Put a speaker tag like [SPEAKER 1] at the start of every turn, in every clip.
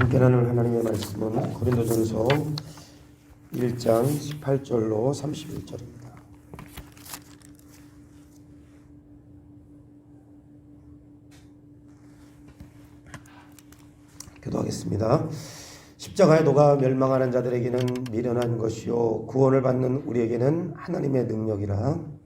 [SPEAKER 1] 함께 나눌 하나님의 말씀은 고린도전서 1장 18절로 31절입니다. 기도하겠습니다. 십자가의 도가 멸망하는 자들에게는 미련한 것이요 구원을 받는 우리에게는 하나님의 능력이라.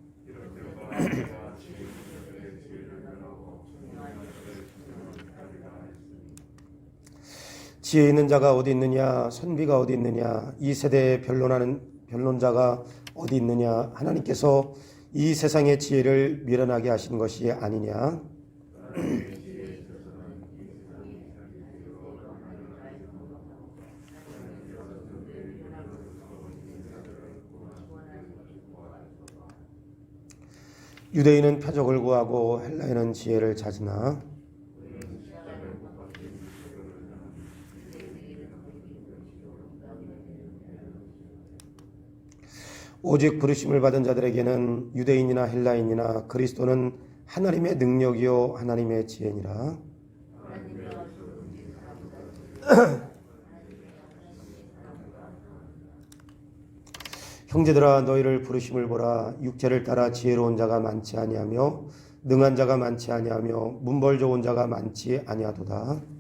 [SPEAKER 1] 지혜 있는 자가 어디 있느냐? 선비가 어디 있느냐? 이 세대에 변론하는 변론자가 어디 있느냐? 하나님께서 이 세상의 지혜를 미련하게 하신 것이 아니냐? 유대인은 표적을 구하고 헬라인은 지혜를 찾으나 오직 부르심을 받은 자들에게는 유대인이나 헬라인이나 그리스도는 하나님의 능력이요 하나님의 지혜니라. 형제들아 너희를 부르심을 보라 육체를 따라 지혜로운 자가 많지 아니하며 능한 자가 많지 아니하며 문벌 좋은 자가 많지 아니하도다.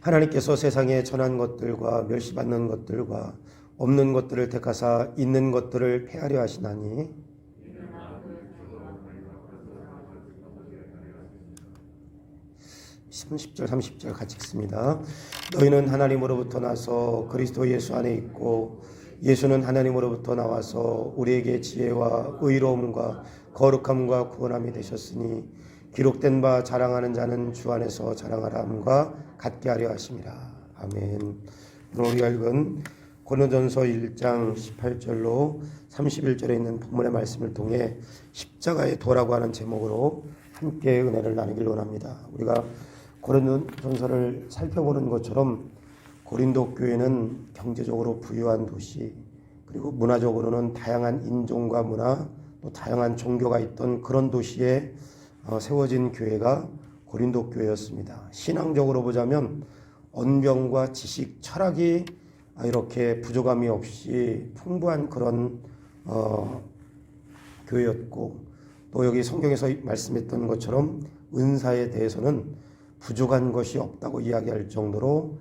[SPEAKER 1] 하나님께서 세상에 전한 것들과 멸시받는 것들과 없는 것들을 택하사 있는 것들을 폐하려 하시나니 10절 30절 같이 읽습니다. 너희는 하나님으로부터 나서 그리스도 예수 안에 있고 예수는 하나님으로부터 나와서 우리에게 지혜와 의로움과 거룩함과 구원함이 되셨으니 기록된 바 자랑하는 자는 주 안에서 자랑하라 함과 같게 하려 하심이라. 아멘. 오늘 우리가 읽은 고린도전서 1장 18절로 31절에 있는 본문의 말씀을 통해 십자가의 도라고 하는 제목으로 함께 은혜를 나누길 원합니다. 우리가 고린도전서를 살펴보는 것처럼 고린도 교회는 경제적으로 부유한 도시 그리고 문화적으로는 다양한 인종과 문화 또 다양한 종교가 있던 그런 도시에 어, 세워진 교회가 고린도 교회였습니다. 신앙적으로 보자면 언병과 지식, 철학이 이렇게 부족함이 없이 풍부한 그런 어, 교회였고 또 여기 성경에서 말씀했던 것처럼 은사에 대해서는 부족한 것이 없다고 이야기할 정도로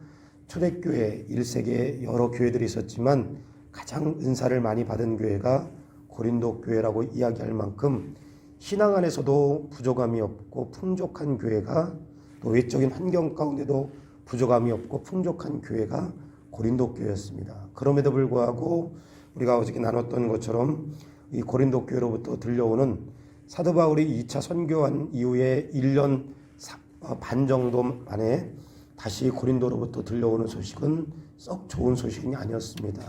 [SPEAKER 1] 초대교회 1세기에 여러 교회들이 있었지만 가장 은사를 많이 받은 교회가 고린도 교회라고 이야기할 만큼 신앙 안에서도 부족함이 없고 풍족한 교회가 또 외적인 환경 가운데도 부족함이 없고 풍족한 교회가 고린도 교회였습니다. 그럼에도 불구하고 우리가 어저께 나눴던 것처럼 이 고린도 교회로부터 들려오는 사도 바울이 2차 선교한 이후에 1년 어, 반 정도 만에 다시 고린도로부터 들려오는 소식은 썩 좋은 소식이 아니었습니다.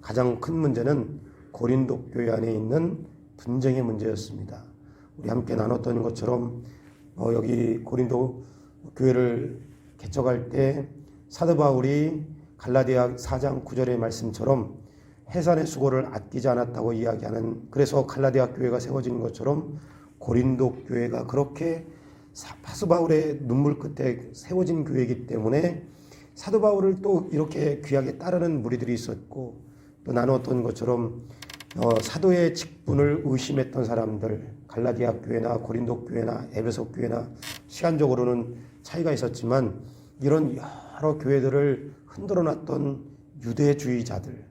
[SPEAKER 1] 가장 큰 문제는 고린도 교회 안에 있는 분쟁의 문제였습니다. 우리 함께 나눴던 것처럼 어, 여기 고린도 교회를 개척할 때 사도 바울이 갈라디아 4장 9절의 말씀처럼 해산의 수고를 아끼지 않았다고 이야기하는 그래서 갈라디아 교회가 세워진 것처럼 고린도 교회가 그렇게 사도 바울의 눈물 끝에 세워진 교회이기 때문에 사도 바울을 또 이렇게 귀하게 따르는 무리들이 있었고 또 나눴던 것처럼 어, 사도의 직분을 의심했던 사람들 갈라디아 교회나 고린도 교회나 에베소 교회나 시간적으로는 차이가 있었지만 이런 여러 교회들을 흔들어 놨던 유대주의자들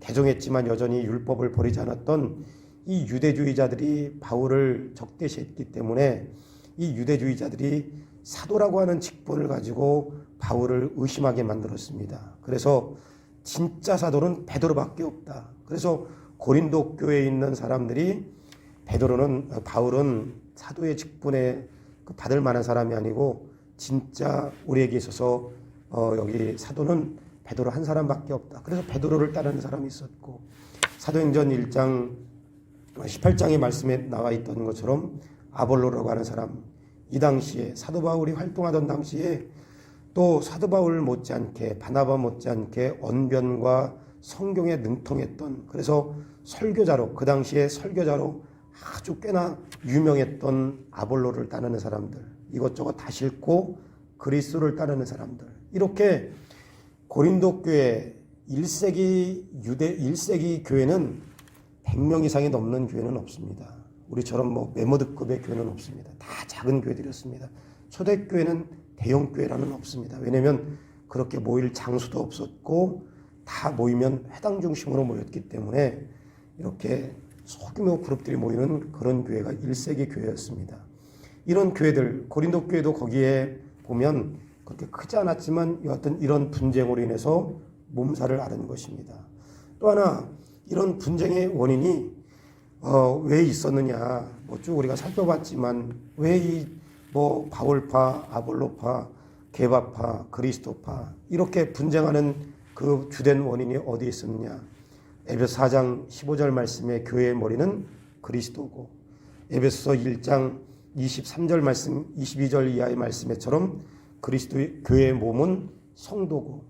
[SPEAKER 1] 개종했지만 여전히 율법을 버리지 않았던 이 유대주의자들이 바울을 적대시했기 때문에 이 유대주의자들이 사도라고 하는 직분을 가지고 바울을 의심하게 만들었습니다. 그래서 진짜 사도는 베드로밖에 없다. 그래서 고린도 교회에 있는 사람들이 베드로는 바울은 사도의 직분에 그 받을 만한 사람이 아니고 진짜 우리에게 있어서 어 여기 사도는 베드로 한 사람밖에 없다. 그래서 베드로를 따르는 사람이 있었고 사도행전 1장 18장의 말씀에 나와 있던 것처럼 아볼로라고 하는 사람 이 당시에 사도 바울이 활동하던 당시에 또 사도 바울 못지않게 바나바 못지않게 언변과 성경에 능통했던 그래서 설교자로 그 당시에 설교자로 아주 꽤나 유명했던 아볼로를 따르는 사람들 이것저것 다 싫고 그리스도를 따르는 사람들 이렇게 고린도 교회 1세기 유대 1세기 교회는 100명 이상이 넘는 교회는 없습니다. 우리처럼 뭐 메모드급의 교회는 없습니다. 다 작은 교회들이었습니다. 초대교회는 대형 교회라는 없습니다. 왜냐하면 그렇게 모일 장소도 없었고 다 모이면 회당 중심으로 모였기 때문에 이렇게 소규모 그룹들이 모이는 그런 교회가 1세기 교회였습니다. 이런 교회들 고린도 교회도 거기에 보면 그렇게 크지 않았지만 여하튼 이런 분쟁으로 인해서 몸살을 앓은 것입니다. 또 하나 이런 분쟁의 원인이 어, 왜 있었느냐 뭐 쭉 우리가 살펴봤지만 왜 이 뭐 바울파, 아볼로파, 개바파, 그리스도파 이렇게 분쟁하는 그 주된 원인이 어디에 있었느냐? 에베소 4장 15절 말씀에 교회의 머리는 그리스도고 에베소서 1장 23절 말씀 22절 이하의 말씀에처럼 그리스도의 교회의 몸은 성도고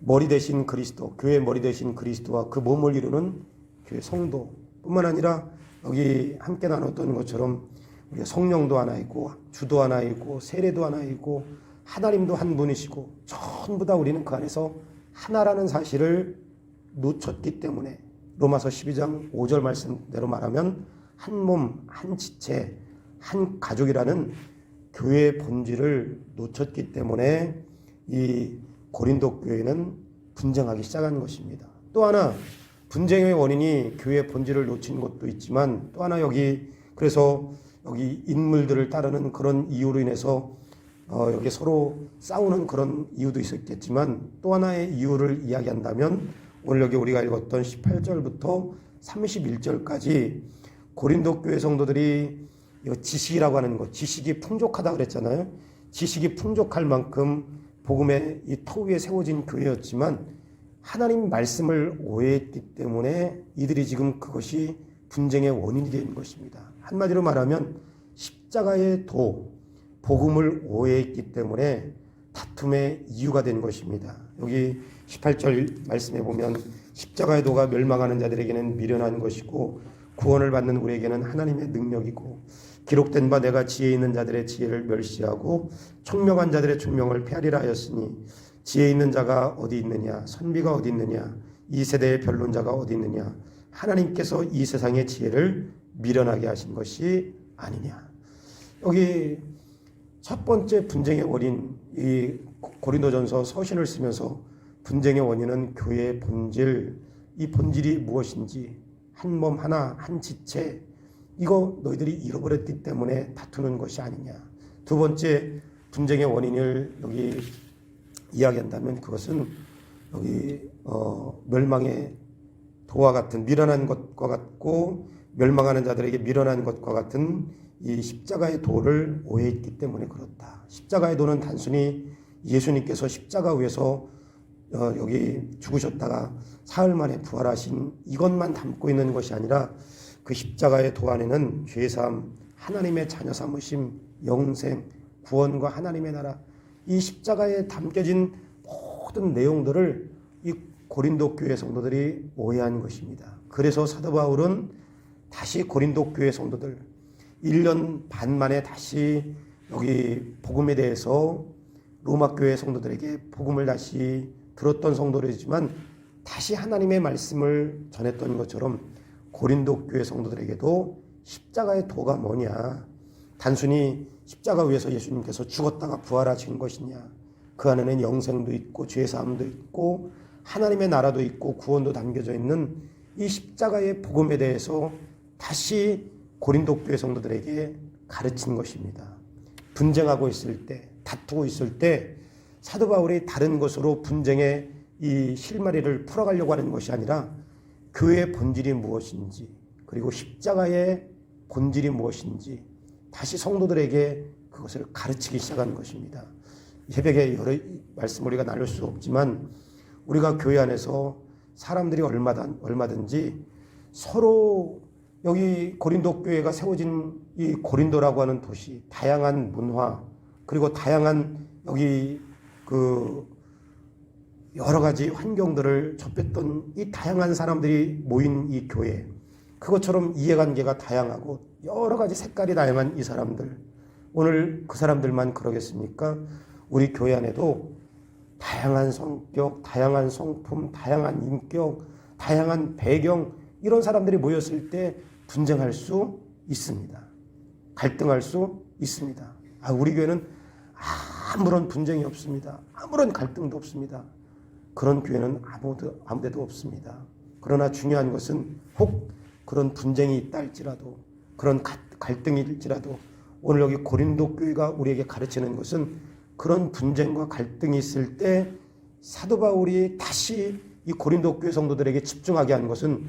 [SPEAKER 1] 머리 대신 그리스도 교회의 머리 대신 그리스도와 그 몸을 이루는 교회 성도뿐만 아니라 여기 함께 나눴던 것처럼 우리가 성령도 하나 있고 주도 하나 있고 세례도 하나 있고 하나님도 한 분이시고 전부 다 우리는 그 안에서 하나라는 사실을 놓쳤기 때문에 로마서 12장 5절 말씀대로 말하면 한 몸, 한 지체, 한 가족이라는 교회의 본질을 놓쳤기 때문에 이 고린도 교회는 분쟁하기 시작한 것입니다. 또 하나 분쟁의 원인이 교회의 본질을 놓친 것도 있지만 또 하나 여기 그래서 여기 인물들을 따르는 그런 이유로 인해서 어, 여기 서로 싸우는 그런 이유도 있었겠지만 또 하나의 이유를 이야기한다면 오늘 여기 우리가 읽었던 18절부터 31절까지 고린도 교회 성도들이 이거 지식이라고 하는 것, 지식이 풍족하다 그랬잖아요. 지식이 풍족할 만큼 복음의 이터 위에 세워진 교회였지만 하나님 말씀을 오해했기 때문에 이들이 지금 그것이 분쟁의 원인이 된 것입니다. 한마디로 말하면 십자가의 도, 복음을 오해했기 때문에 다툼의 이유가 된 것입니다. 여기 18절 말씀에 보면 십자가의 도가 멸망하는 자들에게는 미련한 것이고 구원을 받는 우리에게는 하나님의 능력이고 기록된 바 내가 지혜 있는 자들의 지혜를 멸시하고 총명한 자들의 총명을 폐하리라 하였으니 지혜 있는 자가 어디 있느냐? 선비가 어디 있느냐? 이 세대의 변론자가 어디 있느냐? 하나님께서 이 세상의 지혜를 미련하게 하신 것이 아니냐. 여기 첫 번째 분쟁의 원인 이 고린도전서 서신을 쓰면서 분쟁의 원인은 교회의 본질. 이 본질이 무엇인지 한 몸 하나 한 지체 이거 너희들이 잃어버렸기 때문에 다투는 것이 아니냐. 두 번째 분쟁의 원인을 여기 이야기한다면 그것은 여기 어, 멸망의 도와 같은 미련한 것과 같고 멸망하는 자들에게 미련한 것과 같은 이 십자가의 도를 오해했기 때문에 그렇다. 십자가의 도는 단순히 예수님께서 십자가 위에서 어, 여기 죽으셨다가 사흘 만에 부활하신 이것만 담고 있는 것이 아니라 그 십자가의 도 안에는 죄사함, 하나님의 자녀 삼으심, 영생, 구원과 하나님의 나라 이 십자가에 담겨진 모든 내용들을 이 고린도 교회 성도들이 오해한 것입니다. 그래서 사도 바울은 다시 고린도 교회 성도들 1년 반 만에 다시 여기 복음에 대해서 로마 교회 성도들에게 복음을 다시 들었던 성도들이지만 다시 하나님의 말씀을 전했던 것처럼 고린도 교회 성도들에게도 십자가의 도가 뭐냐? 단순히 십자가 위에서 예수님께서 죽었다가 부활하신 것이냐? 그 안에는 영생도 있고 죄 사함도 있고 하나님의 나라도 있고 구원도 담겨져 있는 이 십자가의 복음에 대해서 다시 고린도 교회 성도들에게 가르친 것입니다. 분쟁하고 있을 때, 다투고 있을 때 사도 바울이 다른 것으로 분쟁의 이 실마리를 풀어가려고 하는 것이 아니라 교회의 본질이 무엇인지 그리고 십자가의 본질이 무엇인지 다시 성도들에게 그것을 가르치기 시작한 것입니다. 새벽에 여러 말씀 우리가 나눌 수 없지만 우리가 교회 안에서 사람들이 얼마든 얼마든지 서로 여기 고린도 교회가 세워진 이 고린도라고 하는 도시 다양한 문화 그리고 다양한 여기 그 여러 가지 환경들을 접했던 이 다양한 사람들이 모인 이 교회 그것처럼 이해관계가 다양하고 여러 가지 색깔이 다양한 이 사람들 오늘 그 사람들만 그러겠습니까? 우리 교회 안에도 다양한 성격, 다양한 성품, 다양한 인격, 다양한 배경 이런 사람들이 모였을 때 분쟁할 수 있습니다. 갈등할 수 있습니다. 아, 우리 교회는 아무런 분쟁이 없습니다. 아무런 갈등도 없습니다. 그런 교회는 아무도 아무데도 없습니다. 그러나 중요한 것은 혹 그런 분쟁이 있다 할지라도 그런 가- 갈등이 일지라도 오늘 여기 고린도 교회가 우리에게 가르치는 것은 그런 분쟁과 갈등이 있을 때 사도 바울이 다시 이 고린도 교회 성도들에게 집중하게 한 것은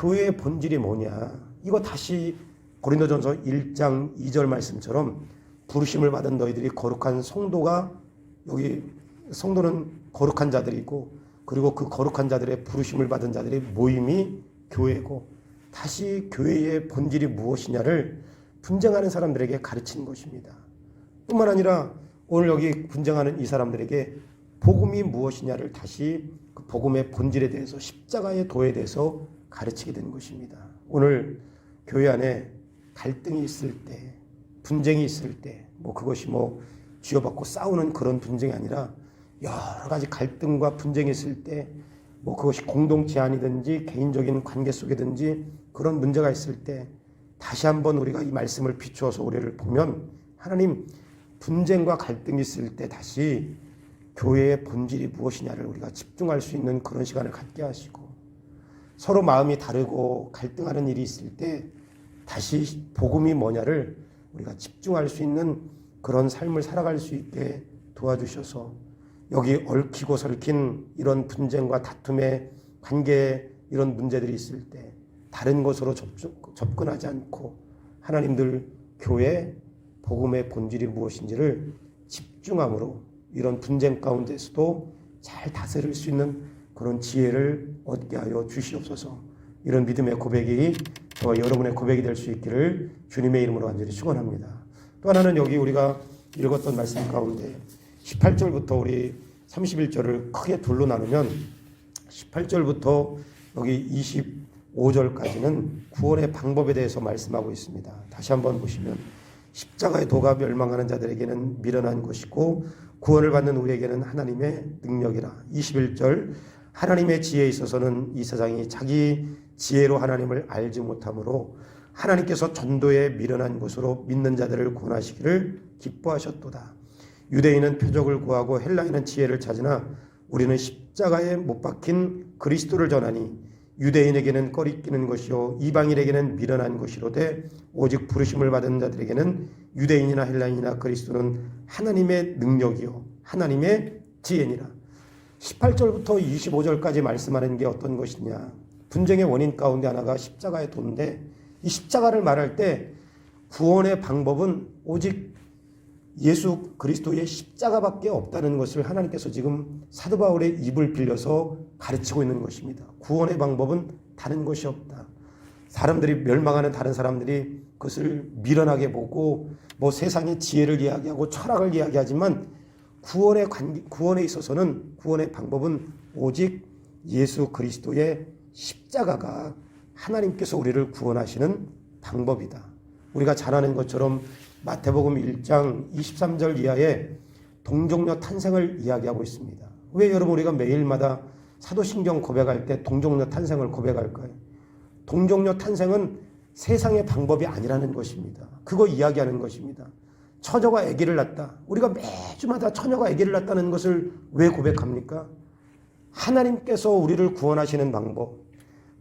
[SPEAKER 1] 교회의 본질이 뭐냐 이거 다시 고린도전서 1장 2절 말씀처럼 부르심을 받은 너희들이 거룩한 성도가 여기 성도는 거룩한 자들이고 그리고 그 거룩한 자들의 부르심을 받은 자들의 모임이 교회고 다시 교회의 본질이 무엇이냐를 분쟁하는 사람들에게 가르치는 것입니다. 뿐만 아니라 오늘 여기 분쟁하는 이 사람들에게 복음이 무엇이냐를 다시 그 복음의 본질에 대해서 십자가의 도에 대해서 가르치게 되는 것입니다. 오늘 교회 안에 갈등이 있을 때, 분쟁이 있을 때, 뭐 그것이 뭐 쥐어받고 싸우는 그런 분쟁이 아니라 여러 가지 갈등과 분쟁이 있을 때, 뭐 그것이 공동체 아니든지 개인적인 관계 속이든지 그런 문제가 있을 때 다시 한번 우리가 이 말씀을 비추어서 우리를 보면 하나님 분쟁과 갈등이 있을 때 다시 교회의 본질이 무엇이냐를 우리가 집중할 수 있는 그런 시간을 갖게 하시고 서로 마음이 다르고 갈등하는 일이 있을 때 다시 복음이 뭐냐를 우리가 집중할 수 있는 그런 삶을 살아갈 수 있게 도와주셔서 여기 얽히고 설킨 이런 분쟁과 다툼의 관계 이런 문제들이 있을 때 다른 것으로 접근하지 않고 하나님들 교회 복음의 본질이 무엇인지를 집중함으로 이런 분쟁 가운데서도 잘 다스릴 수 있는 그런 지혜를 얻게 하여 주시옵소서. 이런 믿음의 고백이 저와 여러분의 고백이 될 수 있기를 주님의 이름으로 간절히 축원합니다. 또 하나는 여기 우리가 읽었던 말씀 가운데 18절부터 우리 31절을 크게 둘로 나누면 18절부터 여기 25절까지는 구원의 방법에 대해서 말씀하고 있습니다. 다시 한번 보시면 십자가의 도가 멸망하는 자들에게는 미련한 것이고 구원을 받는 우리에게는 하나님의 능력이라. 21절 하나님의 지혜에 있어서는 이 세상이 자기 지혜로 하나님을 알지 못하므로 하나님께서 전도에 미련한 것으로 믿는 자들을 구원하시기를 기뻐하셨도다. 유대인은 표적을 구하고 헬라인은 지혜를 찾으나 우리는 십자가에 못 박힌 그리스도를 전하니 유대인에게는 꺼리끼는 것이요 이방인에게는 미련한 것이로되 오직 부르심을 받은 자들에게는 유대인이나 헬라인이나 그리스도는 하나님의 능력이요 하나님의 지혜니라. 18절부터 25절까지 말씀하는 게 어떤 것이냐? 분쟁의 원인 가운데 하나가 십자가의 도인데 이 십자가를 말할 때 구원의 방법은 오직 예수 그리스도의 십자가밖에 없다는 것을 하나님께서 지금 사도 바울의 입을 빌려서 가르치고 있는 것입니다. 구원의 방법은 다른 것이 없다. 사람들이 멸망하는 다른 사람들이 그것을 미련하게 보고 뭐 세상의 지혜를 이야기하고 철학을 이야기하지만 구원의 관계, 구원에 있어서는 구원의 방법은 오직 예수 그리스도의 십자가가 하나님께서 우리를 구원하시는 방법이다. 우리가 잘 아는 것처럼 마태복음 1장 23절 이하에 동정녀 탄생을 이야기하고 있습니다. 왜 여러분 우리가 매일마다 사도신경 고백할 때 동정녀 탄생을 고백할까요? 동정녀 탄생은 세상의 방법이 아니라는 것입니다. 그거 이야기하는 것입니다. 처녀가 아기를 낳다. 우리가 매주마다 처녀가 아기를 낳다는 것을 왜 고백합니까? 하나님께서 우리를 구원하시는 방법.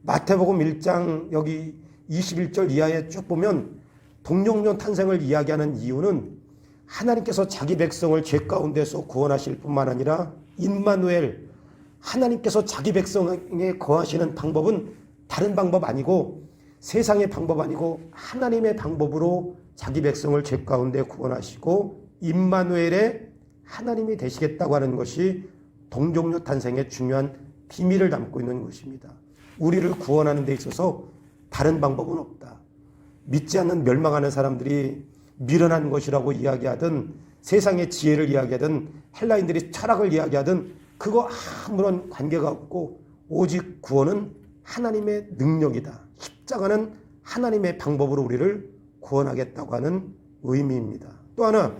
[SPEAKER 1] 마태복음 1장 여기 21절 이하에 쭉 보면 동정녀 탄생을 이야기하는 이유는 하나님께서 자기 백성을 죄 가운데서 구원하실 뿐만 아니라 임마누엘 하나님께서 자기 백성에 거하시는 방법은 다른 방법 아니고 세상의 방법 아니고 하나님의 방법으로 자기 백성을 죄 가운데 구원하시고 임마누엘의 하나님이 되시겠다고 하는 것이 동정녀 탄생의 중요한 비밀을 담고 있는 것입니다. 우리를 구원하는 데 있어서 다른 방법은 없다. 믿지 않는 멸망하는 사람들이 미련한 것이라고 이야기하든 세상의 지혜를 이야기하든 헬라인들이 철학을 이야기하든 그거 아무런 관계가 없고 오직 구원은 하나님의 능력이다. 십자가는 하나님의 방법으로 우리를 구원하겠다고 하는 의미입니다. 또 하나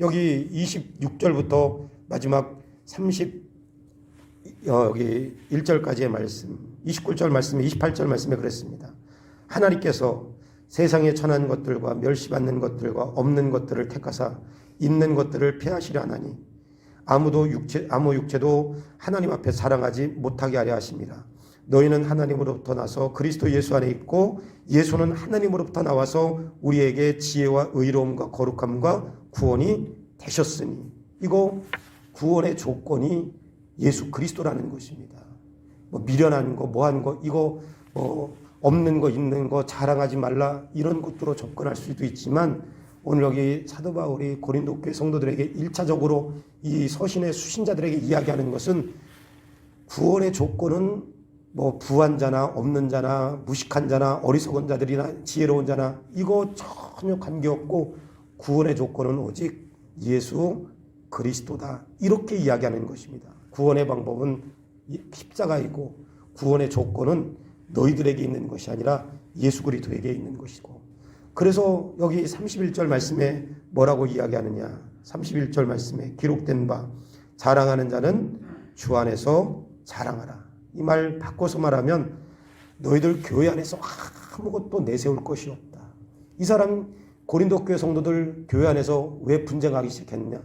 [SPEAKER 1] 여기 26절부터 마지막 30 어, 여기 1절까지의 말씀, 29절 말씀에 28절 말씀에 그랬습니다. 하나님께서 세상에 천한 것들과 멸시받는 것들과 없는 것들을 택하사 있는 것들을 폐하시려 하나니 아무도 육체 아무 육체도 하나님 앞에 사랑하지 못하게 하려 하십니다. 너희는 하나님으로부터 나서 그리스도 예수 안에 있고 예수는 하나님으로부터 나와서 우리에게 지혜와 의로움과 거룩함과 구원이 되셨으니 이거 구원의 조건이 예수 그리스도라는 것입니다. 뭐 미련한 거, 뭐 하는 거, 이거 뭐 없는 거, 있는 거 자랑하지 말라 이런 것들로 접근할 수도 있지만 오늘 여기 사도 바울이 고린도 교회 성도들에게 일차적으로 이 서신의 수신자들에게 이야기하는 것은 구원의 조건은 뭐 부한 자나 없는 자나 무식한 자나 어리석은 자들이나 지혜로운 자나 이거 전혀 관계없고 구원의 조건은 오직 예수 그리스도다. 이렇게 이야기하는 것입니다. 구원의 방법은 십자가이고 구원의 조건은 너희들에게 있는 것이 아니라 예수 그리스도에게 있는 것이고. 그래서 여기 31절 말씀에 뭐라고 이야기하느냐. 31절 말씀에 기록된 바 자랑하는 자는 주 안에서 자랑하라 이 말 바꿔서 말하면 너희들 교회 안에서 아무것도 내세울 것이 없다 이 사람 고린도 교회 성도들 교회 안에서 왜 분쟁하기 시작했느냐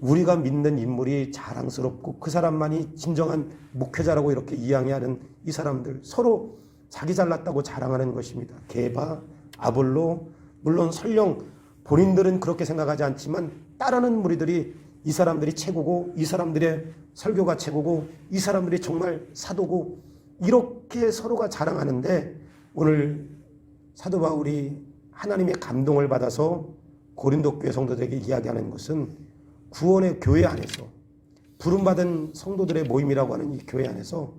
[SPEAKER 1] 우리가 믿는 인물이 자랑스럽고 그 사람만이 진정한 목회자라고 이렇게 이야기하는 이 사람들 서로 자기 잘났다고 자랑하는 것입니다. 게바, 아볼로, 물론 설령 본인들은 그렇게 생각하지 않지만 따르는 무리들이 이 사람들이 최고고 이 사람들의 설교가 최고고 이 사람들이 정말 사도고 이렇게 서로가 자랑하는데 오늘 사도 바울이 하나님의 감동을 받아서 고린도 교회 성도들에게 이야기하는 것은 구원의 교회 안에서 부름받은 성도들의 모임이라고 하는 이 교회 안에서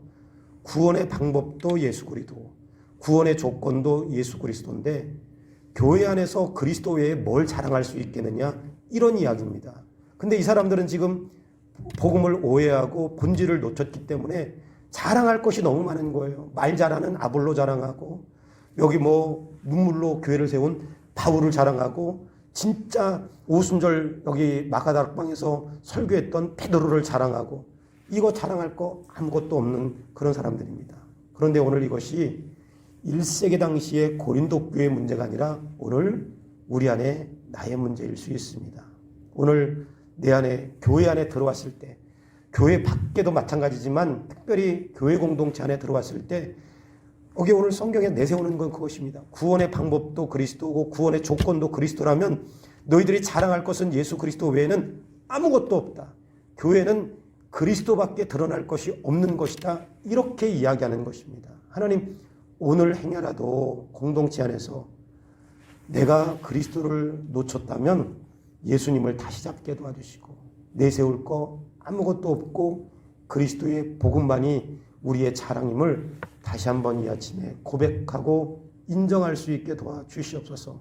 [SPEAKER 1] 구원의 방법도 예수 그리스도, 구원의 조건도 예수 그리스도인데 교회 안에서 그리스도 외에 뭘 자랑할 수 있겠느냐 이런 이야기입니다. 근데 이 사람들은 지금 복음을 오해하고 본질을 놓쳤기 때문에 자랑할 것이 너무 많은 거예요. 말 잘하는 아볼로 자랑하고 여기 뭐 눈물로 교회를 세운 바울을 자랑하고 진짜 오순절 여기 마가다락방에서 설교했던 베드로를 자랑하고 이거 자랑할 거 아무것도 없는 그런 사람들입니다. 그런데 오늘 이것이 1세기 당시의 고린도 교회 문제가 아니라 오늘 우리 안에 나의 문제일 수 있습니다. 오늘 내 안에 교회 안에 들어왔을 때 교회 밖에도 마찬가지지만 특별히 교회 공동체 안에 들어왔을 때 여기 오늘 성경에 내세우는 건 그것입니다. 구원의 방법도 그리스도고 구원의 조건도 그리스도라면 너희들이 자랑할 것은 예수 그리스도 외에는 아무것도 없다. 교회는 그리스도밖에 드러날 것이 없는 것이다. 이렇게 이야기하는 것입니다. 하나님 오늘 행여라도 공동체 안에서 내가 그리스도를 놓쳤다면 예수님을 다시 잡게 도와주시고 내세울 거 아무것도 없고 그리스도의 복음만이 우리의 자랑임을 다시 한번 이 아침에 고백하고 인정할 수 있게 도와주시옵소서.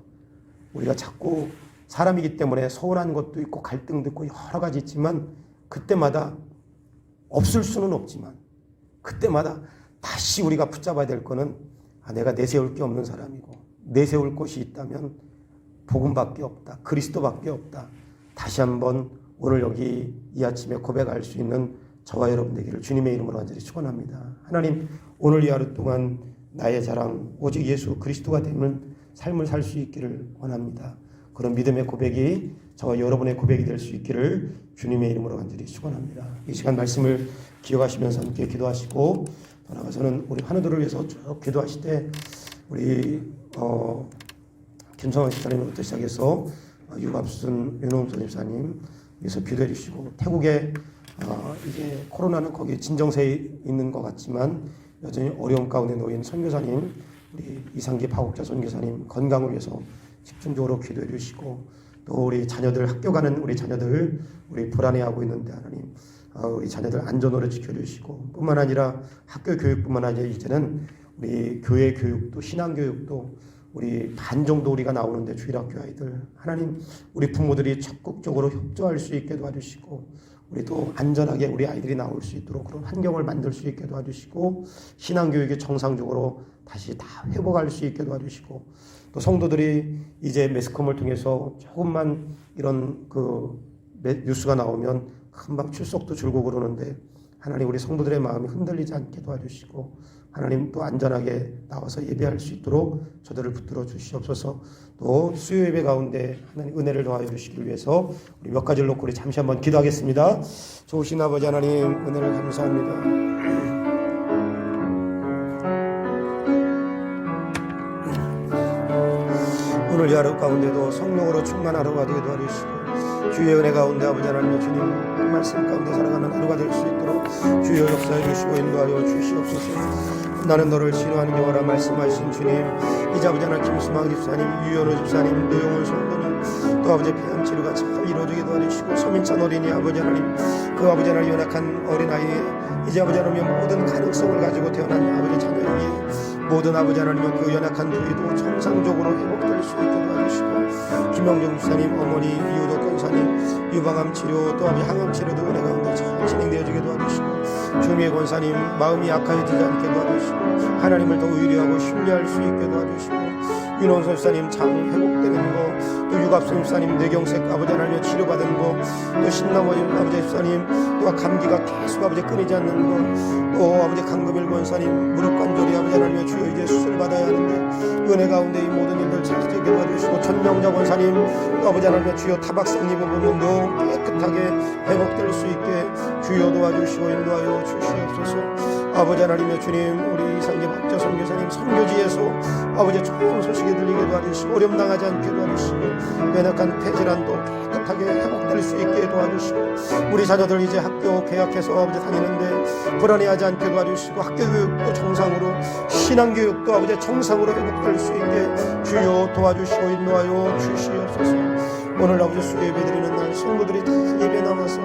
[SPEAKER 1] 우리가 자꾸 사람이기 때문에 서운한 것도 있고 갈등도 있고 여러 가지 있지만 그때마다 없을 수는 없지만 그때마다 다시 우리가 붙잡아야 될 거는 아, 내가 내세울 게 없는 사람이고 내세울 곳이 있다면 복음밖에 없다. 그리스도밖에 없다. 다시 한번 오늘 여기 이 아침에 고백할 수 있는 저와 여러분 되기를 주님의 이름으로 완전히 축원합니다. 하나님 오늘 이 하루 동안 나의 자랑 오직 예수 그리스도가 되는 삶을 살 수 있기를 원합니다. 그런 믿음의 고백이 저와 여러분의 고백이 될 수 있기를 주님의 이름으로 간절히 축원합니다. 이 시간 말씀을 기억하시면서 함께 기도하시고 나아가서는 우리 환우들을 위해서 쭉 기도하실 때 우리 어, 김성환 집사님부터 시작해서 유갑순 윤호음 선임사님 위해서 기도해 주시고 태국에 어, 이제 코로나는 거기 진정세에 있는 것 같지만 여전히 어려움 가운데 놓인 선교사님 우리 이상기 파국자 선교사님 건강을 위해서 집중적으로 기도해 주시고 또 우리 자녀들 학교 가는 우리 자녀들 우리 불안해하고 있는데 하나님 어, 우리 자녀들 안전으로 지켜주시고 뿐만 아니라 학교 교육뿐만 아니라 이제는 우리 교회 교육도 신앙 교육도 우리 반 정도 우리가 나오는데 주일학교 아이들 하나님 우리 부모들이 적극적으로 협조할 수 있게 도와주시고 우리 또 안전하게 우리 아이들이 나올 수 있도록 그런 환경을 만들 수 있게 도와주시고 신앙교육이 정상적으로 다시 다 회복할 수 있게 도와주시고 또 성도들이 이제 매스컴을 통해서 조금만 이런 그 매- 뉴스가 나오면 금방 출석도 줄고 그러는데 하나님 우리 성도들의 마음이 흔들리지 않게 도와주시고 하나님 또 안전하게 나와서 예배할 수 있도록 저들을 붙들어 주시옵소서 또 수요 예배 가운데 하나님 은혜를 더하여 주시기 위해서 우리 몇 가지를 놓고 우리 잠시 한번 기도하겠습니다. 좋으신 아버지 하나님 은혜를 감사합니다. 오늘 이 하루 가운데도 성령으로 충만하루가 되게 도와주시고 주의 은혜 가운데 아버지 하나님 주님 말씀 가운데 살아가는 하루가 될 수 있도록 주의 역사해 주시고 인도하여 주시옵소서 나는 너를 싫어하는 여호라 말씀하신 주님. 아버지 하나님 김수망 집사님 유현호 집사님 노영훈 성도님 또 아버지 폐암 치료가 잘 이루어지게 도와주시고 서민찬 어린이 아버지 하나님 그 아버지 하나님 연약한 어린아이의 하나님 모든 가능성을 가지고 태어난 아버지 자녀에게 모든 아버지 하나님은 그 연약한 부위도 정상적으로 회복될 수 있게 도와주시고 김영정 집사님 어머니 이우도 권사님 유방암 치료 또 아버지 항암 치료도 은혜 가운데 잘 진행되어지게 도와주시고 주미의 권사님 마음이 약해지지 않게 도와주시고 하나님을 더 의뢰하고 신뢰할 수 있게 도와주시고 윤원선 집사님 장 회복되는 거 또 유갑선 집사님 뇌경색 아버지 하나님 치료받은 거 또 신나무 아버지 집사님 또 감기가 계속 아버지 끊이지 않는 거 또 아버지 강금일 권사님 무릎 관절이 아버지 하나님의 주여 이제 수술 받아야 하는데 은혜 가운데 이 모든 일들 잘 되게 도와주시고 전명자 권사님 또 아버지 하나님의 주여 타박성리 부분도 깨끗하게 회복될 수 있게 주여 도와주시고 인도하여 주시옵소서 아버지 하나님의 주님 우리 이상계 박자 선교사님 선교지에서 아버지 좋은 소식이 들리게 도와주시고 어려움 당하지 않게 도와주시고 연약한 폐질환도 깨끗하게 회복될 수 있게 도와주시고 우리 자녀들 이제 학교 개학해서 아버지 다니는데 불안해하지 않게 도와주시고 학교 교육도 정상으로 신앙 교육도 아버지 정상으로 회복될 수 있게 주여 도와주시고 인도하여 주시옵소서. 오늘 아버지 수요 예배 드리는 날 성도들이 다 예배 나와서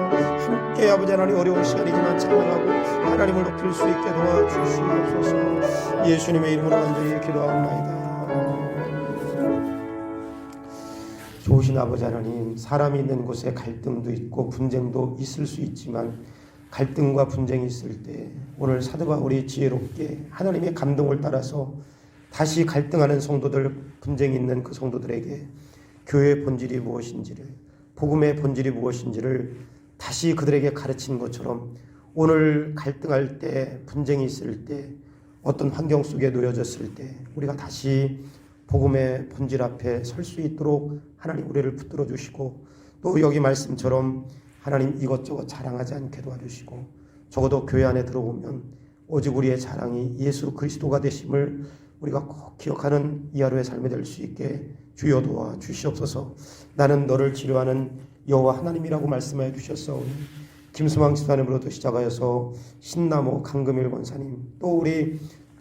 [SPEAKER 1] 함께 아버지 하나님 어려운 시간이지만 찬양하고 하나님을 높일 수 있게 도와주시옵소서. 예수님의 이름으로 간절히 기도하옵나이다. 좋으신 아버지 하나님 사람이 있는 곳에 갈등도 있고 분쟁도 있을 수 있지만 갈등과 분쟁이 있을 때 오늘 사도 바울이 지혜롭게 하나님의 감동을 따라서 다시 갈등하는 성도들 분쟁이 있는 그 성도들에게 교회의 본질이 무엇인지를 복음의 본질이 무엇인지를 다시 그들에게 가르친 것처럼 오늘 갈등할 때 분쟁이 있을 때 어떤 환경 속에 놓여졌을 때 우리가 다시 복음의 본질 앞에 설 수 있도록 하나님 우리를 붙들어 주시고 또 여기 말씀처럼 하나님 이것저것 자랑하지 않게 도와주시고 적어도 교회 안에 들어오면 오직 우리의 자랑이 예수 그리스도가 되심을 우리가 꼭 기억하는 이 하루의 삶이 될 수 있게 주여 도와 주시옵소서. 나는 너를 치료하는 여호와 하나님이라고 말씀하여 주셨사오니 김수망 집사님으로부터 시작하여서 신나무 강금일 권사님 또 우리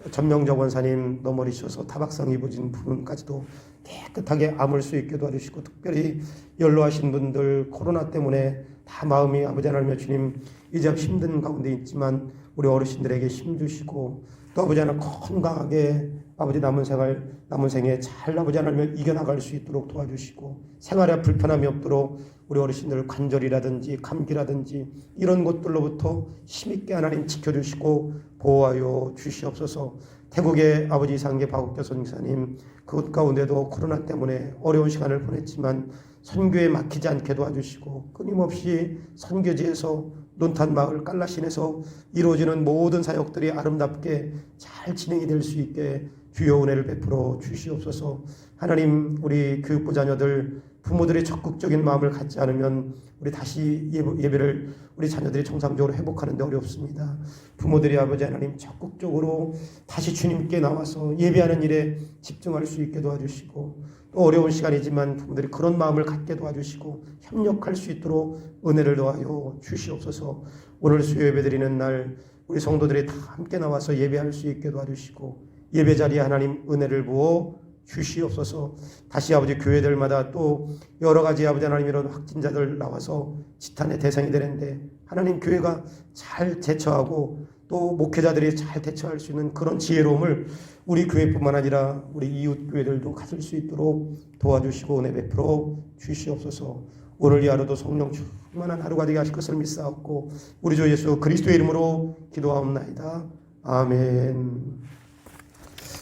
[SPEAKER 1] 전명적 원사님 넘어리셔서 타박상 입어진 부분까지도 깨끗하게 아물 수 있게 도와주시고 특별히 연로하신 분들 코로나 때문에 다 마음이 아버지 하나님의 주님 이제 힘든 가운데 있지만 우리 어르신들에게 힘 주시고 또 아버지 하나님 건강하게 아버지 남은 생활 남은 생에 잘 아버지 하나님을 이겨나갈 수 있도록 도와주시고 생활에 불편함이 없도록 우리 어르신들 관절이라든지 감기라든지 이런 것들로부터 힘있게 하나님 지켜주시고 보호하여 주시옵소서. 태국의 아버지 상계 박옥대 선교사님 그것 가운데도 코로나 때문에 어려운 시간을 보냈지만 선교에 막히지 않게 도와주시고 끊임없이 선교지에서 논탄 마을 깔라신에서 이루어지는 모든 사역들이 아름답게 잘 진행이 될 수 있게 주여 은혜를 베풀어 주시옵소서. 하나님 우리 교육부 자녀들 부모들의 적극적인 마음을 갖지 않으면 우리 다시 예배- 예배를 우리 자녀들이 정상적으로 회복하는데 어렵습니다. 부모들이 아버지 하나님 적극적으로 다시 주님께 나와서 예배하는 일에 집중할 수 있게 도와주시고 또 어려운 시간이지만 부모들이 그런 마음을 갖게 도와주시고 협력할 수 있도록 은혜를 더하여 주시옵소서. 오늘 수요 예배 드리는 날 우리 성도들이 다 함께 나와서 예배할 수 있게 도와주시고 예배 자리에 하나님 은혜를 부어 주시옵소서. 다시 아버지 교회들마다 또 여러 가지 아버지 하나님 이런 확진자들 나와서 지탄의 대상이 되는데 하나님 교회가 잘 대처하고 또 목회자들이 잘 대처할 수 있는 그런 지혜로움을 우리 교회뿐만 아니라 우리 이웃 교회들도 가질 수 있도록 도와주시고 은혜 베풀어 주시옵소서. 오늘 이 하루도 성령 충만한 하루가 되게 하실 것을 믿사옵고 우리 주 예수 그리스도의 이름으로 기도하옵나이다. 아멘.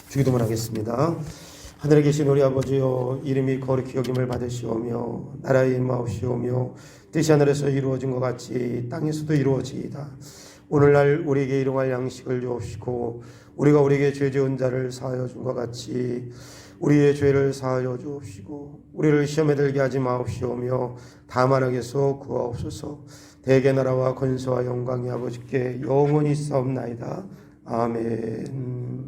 [SPEAKER 1] 주기도문 하겠습니다. 하늘에 계신 우리 아버지여 이름이 거룩히 여김을 받으시오며 나라의 임하옵시오며 뜻이 하늘에서 이루어진 것 같이 땅에서도 이루어지이다. 오늘날 우리에게 일용할 양식을 주옵시고 우리가 우리에게 죄 지은 자를 사하여 준 것 같이 우리의 죄를 사하여 주옵시고 우리를 시험에 들게 하지 마옵시오며 다만 악에서 구하옵소서 대개 나라와 권세와 영광이 아버지께 영원히 싸움나이다. 아멘.